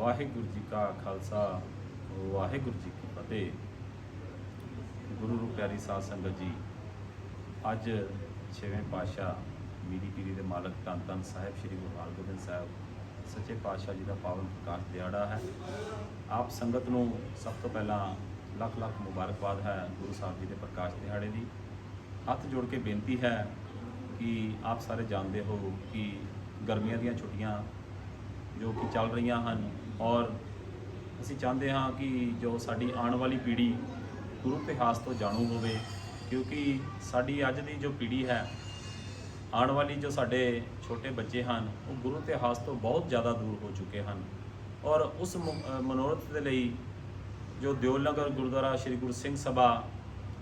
ਵਾਹਿਗੁਰੂ ਜੀ ਕਾ ਖਾਲਸਾ, ਵਾਹਿਗੁਰੂ ਜੀ ਕੀ ਫਤਿਹ। ਗੁਰੂ ਰੂਪ ਪਿਆਰੀ ਸਾਧ ਸੰਗਤ ਜੀ, ਅੱਜ ਛੇਵੇਂ ਪਾਤਸ਼ਾਹ ਮੀਰੀ ਪੀਰੀ ਦੇ ਮਾਲਕ ਧੰਨ ਧੰਨ ਸਾਹਿਬ ਸ੍ਰੀ ਗੁਰੂ ਹਰਗੋਬਿੰਦ ਸਾਹਿਬ, ਸੱਚੇ ਪਾਤਸ਼ਾਹ ਜੀ ਦਾ ਪਾਵਨ ਪ੍ਰਕਾਸ਼ ਦਿਹਾੜਾ ਹੈ। ਆਪ ਸੰਗਤ ਨੂੰ ਸਭ ਤੋਂ ਪਹਿਲਾਂ ਲੱਖ ਲੱਖ ਮੁਬਾਰਕਬਾਦ ਹੈ ਗੁਰੂ ਸਾਹਿਬ ਜੀ ਦੇ ਪ੍ਰਕਾਸ਼ ਦਿਹਾੜੇ ਦੀ। ਹੱਥ ਜੋੜ ਕੇ ਬੇਨਤੀ ਹੈ ਕਿ ਆਪ ਸਾਰੇ ਜਾਣਦੇ ਹੋ ਕਿ ਗਰਮੀਆਂ ਦੀਆਂ ਛੁੱਟੀਆਂ ਜੋ ਕਿ ਚੱਲ ਰਹੀਆਂ ਹਨ ਔਰ ਅਸੀਂ ਚਾਹੁੰਦੇ ਹਾਂ ਕਿ ਜੋ ਸਾਡੀ ਆਉਣ ਵਾਲੀ ਪੀੜ੍ਹੀ ਗੁਰੂ ਇਤਿਹਾਸ ਤੋਂ ਜਾਣੂ ਹੋਵੇ, ਕਿਉਂਕਿ ਸਾਡੀ ਅੱਜ ਦੀ ਜੋ ਪੀੜ੍ਹੀ ਹੈ, ਆਉਣ ਵਾਲੀ ਜੋ ਸਾਡੇ ਛੋਟੇ ਬੱਚੇ ਹਨ, ਉਹ ਗੁਰੂ ਇਤਿਹਾਸ ਤੋਂ ਬਹੁਤ ਜ਼ਿਆਦਾ ਦੂਰ ਹੋ ਚੁੱਕੇ ਹਨ। ਔਰ ਉਸ ਮ- ਮਨੋਰਥ ਦੇ ਲਈ ਜੋ ਦਿਓਲ ਨਗਰ ਗੁਰਦੁਆਰਾ ਸ੍ਰੀ ਗੁਰੂ ਸਿੰਘ ਸਭਾ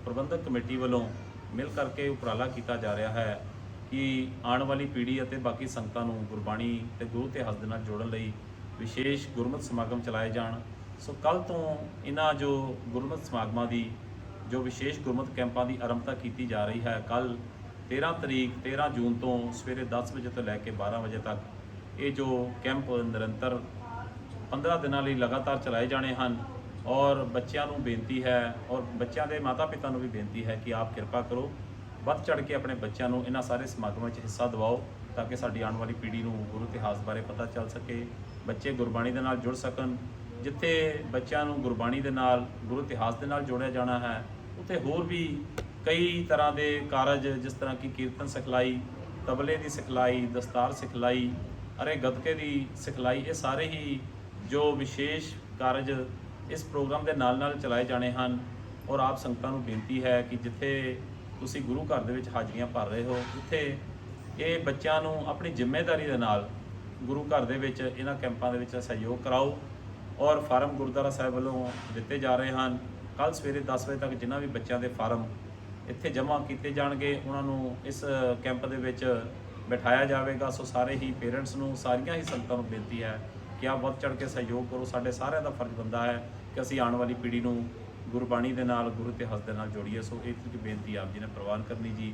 ਪ੍ਰਬੰਧਕ ਕਮੇਟੀ ਵੱਲੋਂ ਮਿਲ ਕਰਕੇ ਉਪਰਾਲਾ ਕੀਤਾ ਜਾ ਰਿਹਾ ਹੈ ਕਿ ਆਉਣ ਵਾਲੀ ਪੀੜ੍ਹੀ ਅਤੇ ਬਾਕੀ ਸੰਗਤਾਂ ਨੂੰ ਗੁਰਬਾਣੀ ਤੇ ਗੁਰੂ ਇਤਿਹਾਸ ਦੇ ਨਾਲ ਜੋੜਨ ਲਈ ਵਿਸ਼ੇਸ਼ ਗੁਰਮਤਿ ਸਮਾਗਮ ਚਲਾਏ ਜਾਣ। ਸੋ ਕੱਲ ਤੋਂ ਇਹਨਾਂ ਜੋ ਗੁਰਮਤ ਸਮਾਗਮਾਂ ਦੀ, ਜੋ ਵਿਸ਼ੇਸ਼ ਗੁਰਮਤਿ ਕੈਂਪਾਂ ਦੀ ਆਰੰਭਤਾ ਕੀਤੀ ਜਾ ਰਹੀ ਹੈ, ਕੱਲ 13 ਤਰੀਕ 13 ਜੂਨ ਤੋਂ ਸਵੇਰੇ 10 ਵਜੇ ਤੋਂ ਲੈ ਕੇ 12 ਵਜੇ ਤੱਕ ਇਹ ਜੋ ਕੈਂਪ ਨਿਰੰਤਰ 15 ਦਿਨਾਂ ਲਈ ਲਗਾਤਾਰ ਚਲਾਏ ਜਾਣੇ ਹਨ ਔਰ ਬੱਚਿਆਂ ਨੂੰ ਬੇਨਤੀ ਹੈ ਔਰ ਬੱਚਿਆਂ ਦੇ ਮਾਤਾ-ਪਿਤਾ ਨੂੰ ਵੀ ਬੇਨਤੀ ਹੈ ਕਿ ਆਪ ਕਿਰਪਾ ਕਰੋ। ਵੱਧ ਚੜ ਕੇ ਆਪਣੇ ਬੱਚਿਆਂ ਨੂੰ ਇਹਨਾਂ ਸਾਰੇ ਸਮਾਗਮਾਂ 'ਚ ਹਿੱਸਾ ਦਿਵਾਓ। ਤਾਂ ਕਿ ਸਾਡੀ ਆਉਣ ਵਾਲੀ ਪੀੜ੍ਹੀ ਨੂੰ ਗੁਰੂ ਇਤਿਹਾਸ ਬਾਰੇ ਪਤਾ ਚੱਲ ਸਕੇ, ਬੱਚੇ ਗੁਰਬਾਣੀ ਦੇ ਨਾਲ ਜੁੜ ਸਕਣ, ਜਿੱਥੇ ਬੱਚਿਆਂ ਨੂੰ ਗੁਰਬਾਣੀ ਦੇ ਨਾਲ, ਗੁਰੂ ਇਤਿਹਾਸ ਦੇ ਨਾਲ ਜੋੜਿਆ ਜਾਣਾ ਹੈ, ਉੱਥੇ ਹੋਰ ਵੀ ਕਈ ਤਰ੍ਹਾਂ ਦੇ ਕਾਰਜ, ਜਿਸ ਤਰ੍ਹਾਂ ਕਿ ਕੀਰਤਨ ਸਿਖਲਾਈ, ਤਬਲੇ ਦੀ ਸਿਖਲਾਈ, ਦਸਤਾਰ ਸਿਖਲਾਈ, ਅਰੇ ਗੱਤਕੇ ਦੀ ਸਿਖਲਾਈ, ਇਹ ਸਾਰੇ ਹੀ ਜੋ ਵਿਸ਼ੇਸ਼ ਕਾਰਜ ਇਸ ਪ੍ਰੋਗਰਾਮ ਦੇ ਨਾਲ ਨਾਲ ਚਲਾਏ ਜਾਣੇ ਹਨ, ਔਰ ਆਪ ਸੰਗਤਾਂ ਨੂੰ ਬੇਨਤੀ ਹੈ ਕਿ ਜਿੱਥੇ ਤੁਸੀਂ ਗੁਰੂ ਘਰ ਦੇ ਵਿੱਚ ਹਾਜ਼ਰੀਆਂ ਭਰ ਰਹੇ ਹੋ, ਉੱਥੇ ਇਹ ਬੱਚਿਆਂ ਨੂੰ ਆਪਣੀ ਜ਼ਿੰਮੇਵਾਰੀ ਦੇ ਨਾਲ ਗੁਰੂ ਘਰ ਦੇ ਵਿੱਚ, ਇਹਨਾਂ ਕੈਂਪਾਂ ਦੇ ਵਿੱਚ ਸਹਿਯੋਗ ਕਰਾਓ ਔਰ ਫਾਰਮ ਗੁਰਦੁਆਰਾ ਸਾਹਿਬ ਵੱਲੋਂ ਦਿੱਤੇ ਜਾ ਰਹੇ ਹਨ। ਕੱਲ ਸਵੇਰੇ 10 ਵਜੇ ਤੱਕ ਜਿਨ੍ਹਾਂ ਵੀ ਬੱਚਿਆਂ ਦੇ ਫਾਰਮ ਇੱਥੇ ਜਮ੍ਹਾਂ ਕੀਤੇ ਜਾਣਗੇ, ਉਹਨਾਂ ਨੂੰ ਇਸ ਕੈਂਪ ਦੇ ਵਿੱਚ ਬਿਠਾਇਆ ਜਾਵੇਗਾ। ਸੋ ਸਾਰੇ ਹੀ ਪੇਰੈਂਟਸ ਨੂੰ, ਸਾਰੀਆਂ ਹੀ ਸੰਗਤਾਂ ਨੂੰ ਬੇਨਤੀ ਹੈ ਕਿ ਆਪ ਵੱਧ ਚੜ ਕੇ ਸਹਿਯੋਗ ਕਰੋ। ਸਾਡੇ ਸਾਰਿਆਂ ਦਾ ਫਰਜ਼ ਬੰਦਾ ਹੈ ਕਿ ਅਸੀਂ ਆਉਣ ਵਾਲੀ ਪੀੜ੍ਹੀ ਨੂੰ ਗੁਰਬਾਣੀ ਦੇ ਨਾਲ, ਗੁਰੂ ਇਤਿਹਾਸ ਦੇ ਨਾਲ ਜੋੜੀਏ। ਸੋ ਇਹ ਇੱਕ ਬੇਨਤੀ ਆਪ ਜੀ ਨੇ ਪ੍ਰਵਾਨ ਕਰਨੀ ਜੀ।